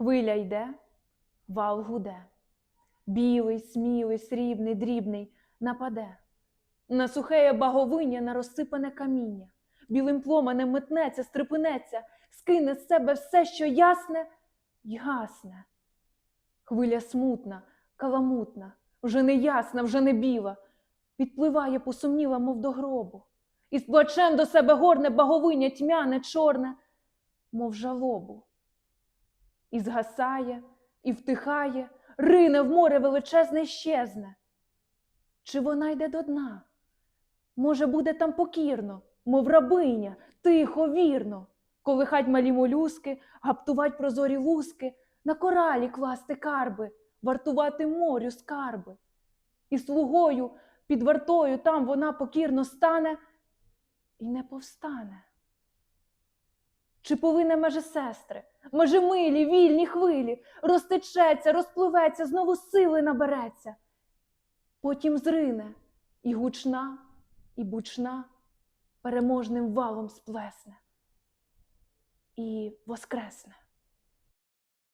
Хвиля йде, вал гуде. Білий, смілий, срібний, дрібний нападе. На сухеє баговиння, на розсипане каміння. Білим пломенем метнеться, стрепенеться, скине з себе все, що ясне й гасне. Хвиля смутна, каламутна, вже не ясна, вже не біла, підпливає посумніла, мов до гробу, і з плачем до себе горне баговиння тьмяне, чорне, мов жалобу. І згасає, і втихає, рине в море величезне щезне. Чи вона йде до дна? Може, буде там покірно, мов рабиня, тихо, вірно, колихать малі молюски, гаптувать прозорі луски, на коралі класти карби, вартувати морю скарби. І слугою під вартою там вона покірно стане і не повстане. Чи повинна меже сестри, меже милі, вільні хвилі, розтечеться, розпливеться, знову сили набереться, потім зрине і гучна, і бучна переможним валом сплесне і воскресне.